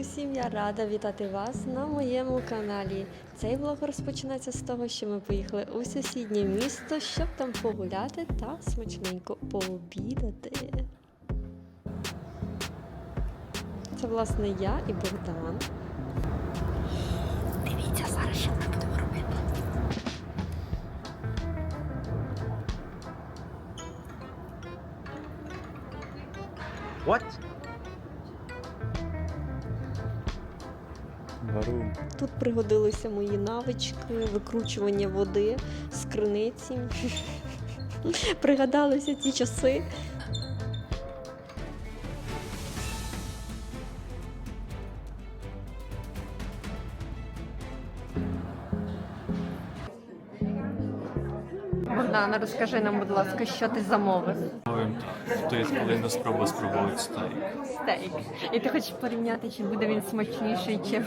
усім! Я рада вітати вас на моєму каналі. Цей влог розпочинається з того, що ми поїхали у сусіднє місто, щоб там погуляти та смачненько пообідати. Це власне я і Богдан. Дивіться зараз, що ми будемо робити. What? Тут пригодилися мої навички, викручування води з криниці. Пригадалися ті часи. Богдана, розкажи нам, будь ласка, що ти замовив? Є коли на спробувати стейк. Стейк. І ти хочеш порівняти, чи буде він смачніший, чим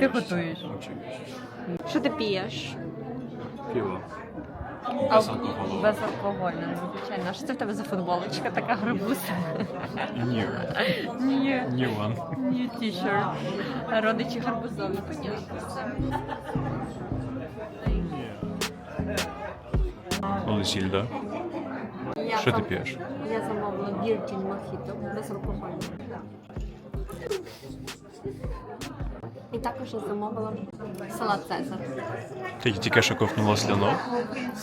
ти готуєш. Очевидно. Що ти п'єш? Пиво. А, Безалкогольне. Безалкогольне, звичайно. Що це в тебе за футболочка така гарбуза? Ні. Ні, Ні ван. ні, ті-ширт. Родичі гарбузові, понятно. Олесіль, да? Що ти п'єш? Я замовила Virgin Mojito безалкогольне. І також я замовила салат Цезар. Ти тільки що ковтнула слюну?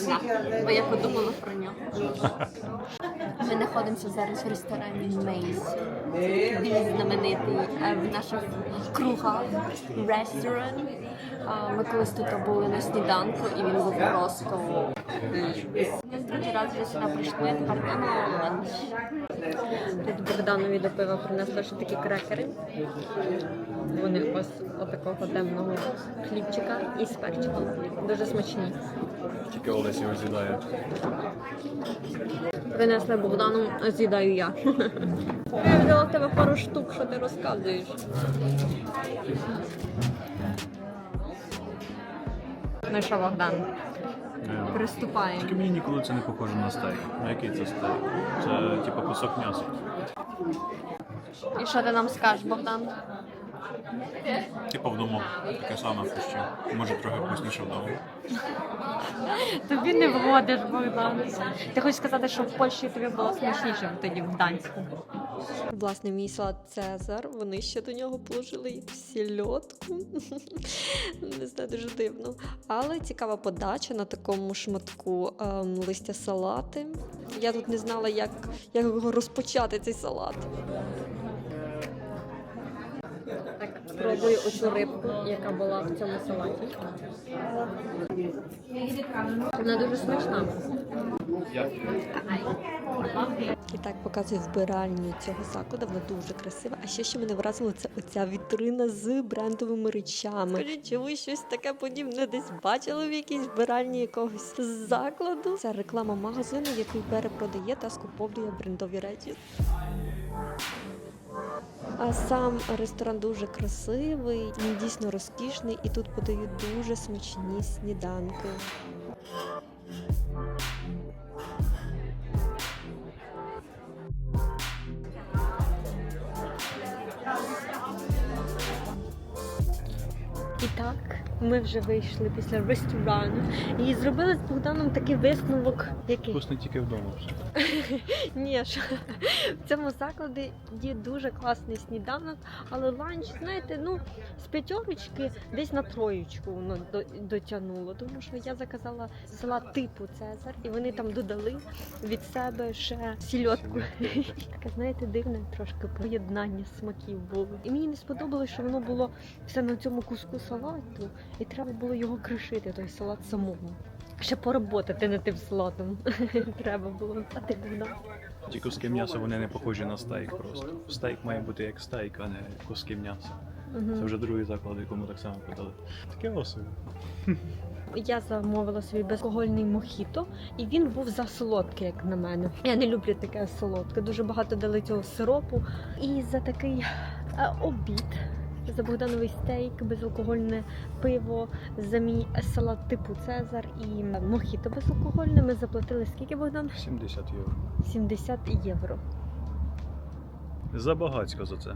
Так, бо я подумала про нього. Ми знаходимося зараз в ресторані Мейс. Більш знаменитий е, в наших кругах ресторан. А, Ми колись тут були на сніданку, і він був просто. Ми другий раз вже сюди прийшли, тепер на ланч. Тут Богданові до пива принесли ще такі крекери. Вони ось отакого темного хлібчика і з перчиком. Дуже смачні. Тільки Олесі розідає. Принесли Богдану, а з'їдаю я. Я взяла в тебе пару штук, що ти розказуєш. Ну що, Богдан, приступаємо. Тільки мені ніколи це не похоже на стейк. На який це стейк? Це типу кусок м'яса. І що ти нам скажеш, Богдан? Типу вдома таке саме пущу. Може трохи вкусніше вдома. Тобі не вгодиш, Богдан. Ти хочеш сказати, що в Польщі тобі було смачніше тоді в Гданську. Власне, мій салат Цезар. Вони ще до нього положили сільотку. Не знаю, дуже дивно. Але цікава подача на такому шматку ем, листя салати. Я тут не знала, як, як розпочати, цей салат. Спробую оцю рибку, яка була в цьому салаті. Вона дуже смачна. І так показую вбиральню цього закладу. Вона дуже красива. А ще що мене вразило, це оця вітрина з брендовими речами. Скажіть, чи ви щось таке подібне десь бачили в якійсь вбиральні якогось закладу? Це реклама магазину, який перепродає та скуповує брендові речі. А сам ресторан дуже красивий, він дійсно розкішний, і тут подають дуже смачні сніданки. Ми вже вийшли після ресторану і зробили з Богданом такий висновок, який Вкусно тільки вдома. ні, що в цьому закладі є дуже класний сніданок, але ланч, знаєте, ну з п'ятерочки десь на троєчку воно до- дотягнуло. Тому що я заказала салат типу Цезар, і вони там додали від себе ще сільотку. Таке, знаєте, дивне трошки поєднання смаків було. І мені не сподобалось, що воно було все на цьому куску салату, і треба було його кришити, той салат самому. Ще поработати над тим салатом. Треба було. А ти Богдан? Ті куски м'яса вони не похожі на стейк просто. Стейк має бути як стейк, а не куски м'яса. Це вже другий заклад, якому так само подали. Таке особливо. Я замовила собі безалкогольний мохіто, і він був засолодкий, як на мене. Я не люблю таке солодке. Дуже багато дали цього сиропу. І за такий е, обід. За Богдановий стейк, безалкогольне пиво, за мій салат типу Цезар і мохіто безалкогольне. Ми заплатили скільки Богдан? 70 євро. 70 євро. Забагацько за це.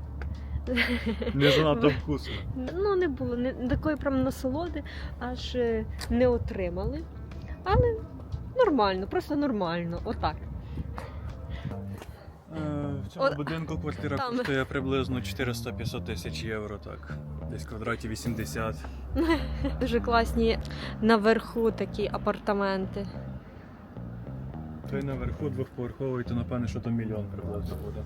Не занадто вкусно. Ну, не було не такої прям насолоди, аж е, не отримали. Але нормально, просто нормально, отак. Цьому От- будинку квартира там. коштує приблизно 400-500 тисяч євро, так. Десь квадратів 80. Дуже класні наверху такі апартаменти. Той наверху двохповерховий, то напевне, що то мільйон приблизно буде.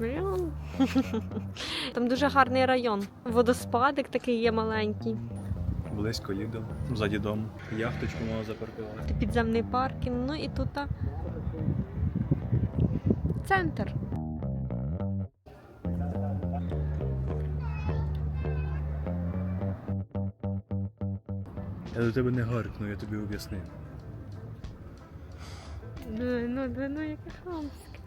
Мільйон. Там дуже гарний район. Водоспадик такий є маленький. Близько їдемо, ззаді дому. Яхточку можна запаркувати. Підземний паркінг. Ну і тут центр. Я до тебе не гаркну, я тобі об'яснив. Ну, ну, ну, ну яке хамське.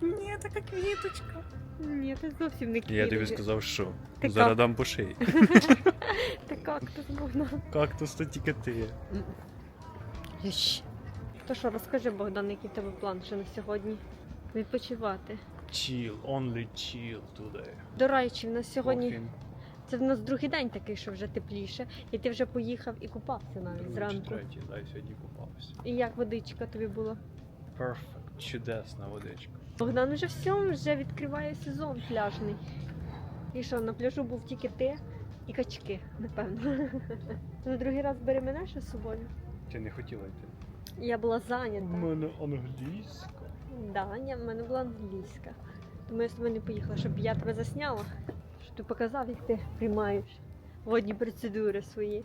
Ні, така квіточка. Ні, ти зовсім не квіточка. Я тобі сказав, що Ти зараз дам по шиї. Ти кактус Богдан. Кактус то тільки ти. То що, розкажи, Богдан, який в тебе план ще на сьогодні? Відпочивати. Chill, only chill today. До речі, в нас сьогодні Walking. Це в нас другий день такий, що вже тепліше, і ти вже поїхав і купався навіть Другий чи зранку. третій, дай сьогодні купався. І як водичка тобі була? Perfect, чудесна водичка. Богдан уже все, вже відкриває сезон пляжний. І що, на пляжу був тільки ти і качки, напевно. На другий раз бери мене ще з собою. Ти не хотіла йти? Я була зайнята. мене англійська. Да, ні, в мене була англійська. Тому я з тобою не поїхала, щоб я тебе засняла, щоб ти показав, як ти приймаєш водні процедури свої.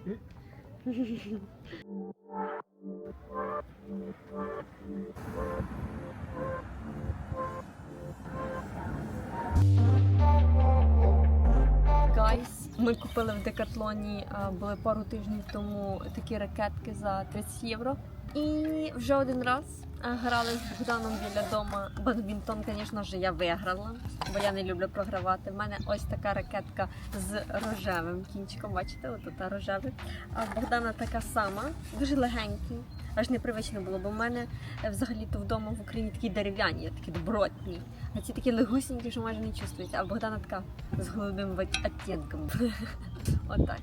Гайс, ми купили в Декатлоні, а, були пару тижнів тому такі ракетки за 30 євро. І вже один раз грали з Богданом біля дома. Бадмінтон, звісно ж, я виграла, бо я не люблю програвати. В мене ось така ракетка з рожевим кінчиком. Бачите, от та рожевий. А Богдана така сама, дуже легенький. Аж непривично було, бо в мене взагалі-то вдома в Україні такі дерев'яні, такі добротні. А ці такі легусінькі, що майже не чувствуються. А Богдана така з голубим відтінком. Отак.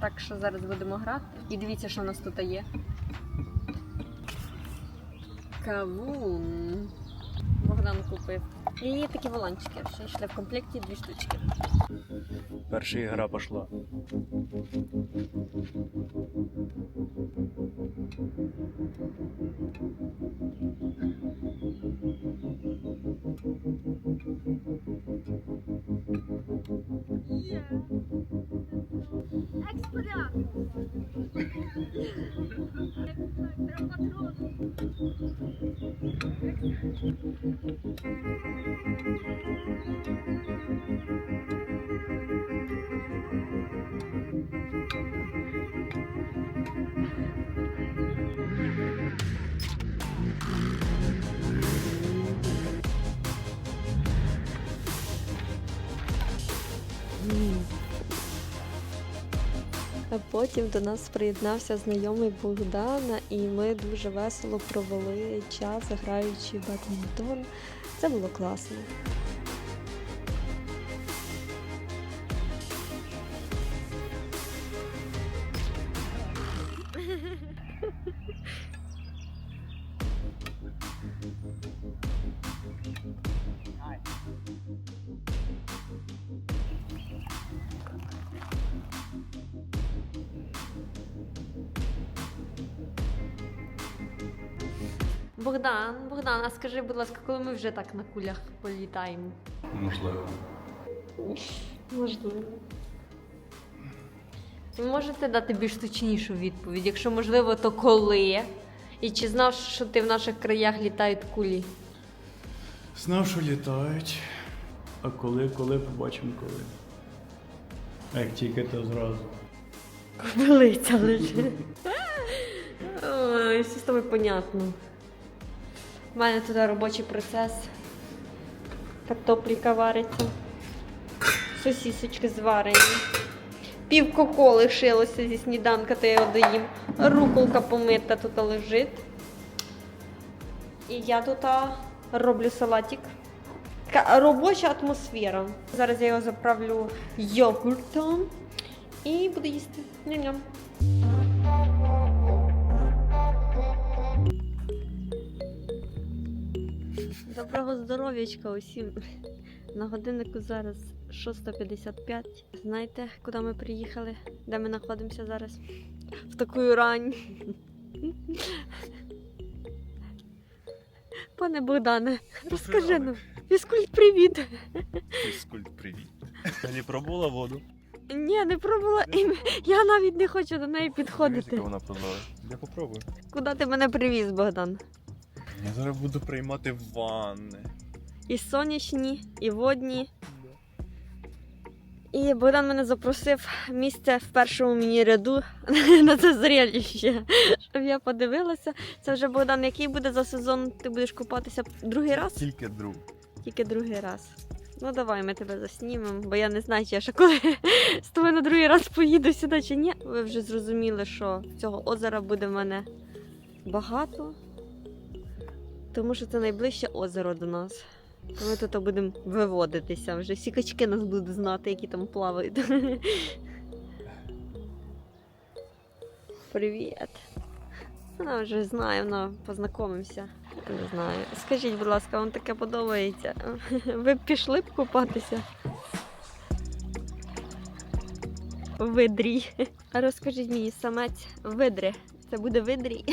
Так що зараз будемо грати. І дивіться, що в нас тут є. Кавун. Богдан купив. І такі воланчики. Ще йшли в комплекті дві штучки. Перша ігра пішла. А потім до нас приєднався знайомий Богдана, і ми дуже весело провели час, граючи бадмінтон. Це було класно. Богдан, Богдан, а скажи, будь ласка, коли ми вже так на кулях політаємо? Можливо. Можливо. Ви можете дати більш точнішу відповідь? Якщо можливо, то коли? І чи знав, що ти в наших краях літають кулі? Знав, що літають. А коли, коли побачимо коли. А як тільки то зразу. Велиця лежить. Ой, все з тобою понятно. У мене тут робочий процес. Картопліка вариться. Сосісочки зварені. Пів коко лишилося зі сніданка, то я його доїм. Руколка помита тут лежить. І я тут роблю салатик. така робоча атмосфера. Зараз я його заправлю йогуртом і буду їсти. Ням-ням. Доброго здоров'ячка усім. На годиннику зараз 6.55. Знаєте, куди ми приїхали? Де ми знаходимося зараз? В таку рань. Пане Богдане, розкажи нам. Фізкульт, привіт. Фізкульт, привіт. Не пробувала воду? Ні, не пробувала. Я навіть не хочу до неї підходити. вона. Я попробую. Куди ти мене привіз, Богдан? Я зараз буду приймати ванни. І сонячні, і водні. І Богдан мене запросив місце в першому мені ряду на це зрелище, щоб я подивилася. Це вже Богдан, який буде за сезон? Ти будеш купатися другий раз? Тільки друг. Тільки другий раз. Ну давай ми тебе заснімемо, бо я не знаю, чи я ще коли з тобою на другий раз поїду сюди чи ні. Ви вже зрозуміли, що цього озера буде в мене багато, тому що це найближче озеро до нас. Ми тут будемо виводитися. Вже всі качки нас будуть знати, які там плавають. Привіт. Вона вже знає, вона познайомимося. Не знаю. Скажіть, будь ласка, вам таке подобається? Ви б пішли б купатися? В Видрі. А розкажіть мені, самець видри. Це буде видрій.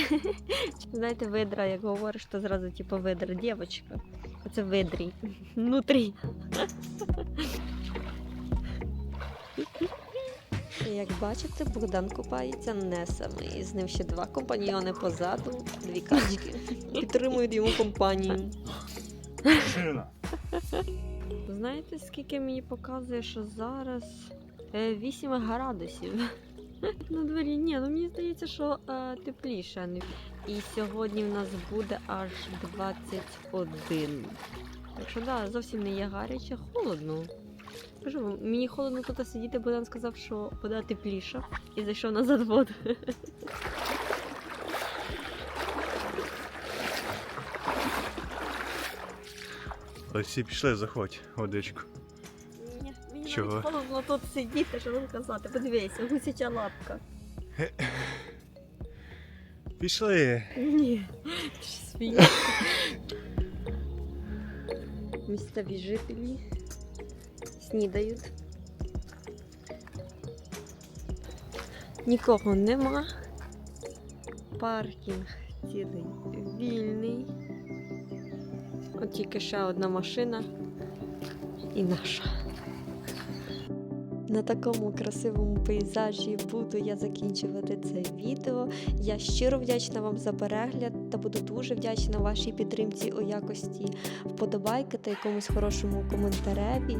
Знаєте, видра, як говориш, то зразу типу видра, дівчинка. Оце видрій. Внутрі. Як бачите, Богдан купається не самий. З ним ще два компаньйони позаду, дві качки. Підтримують йому компанію. Знаєте, скільки мені показує, що зараз е, 8 градусів. На дворі ні, ну мені здається, що е, тепліше. І сьогодні в нас буде аж 21. Так що да, зовсім не є гаряче, холодно. Кажу, вам, мені холодно тут сидіти, бо Богдан сказав, що вода тепліша і зайшов назад воду. Ось всі пішли, заходь, водичку. Чого? холодно тут сидіти, що вам казати. Подивися, гусяча лапка. Пішли. Ні, смієшся. Місцеві жителі снідають. Нікого нема. Паркінг цілий вільний. От тільки ще одна машина і наша. На такому красивому пейзажі буду я закінчувати це відео. Я щиро вдячна вам за перегляд та буду дуже вдячна вашій підтримці у якості вподобайки та якомусь хорошому коментареві.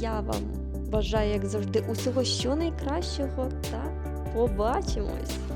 Я вам бажаю, як завжди, усього що найкращого та побачимось!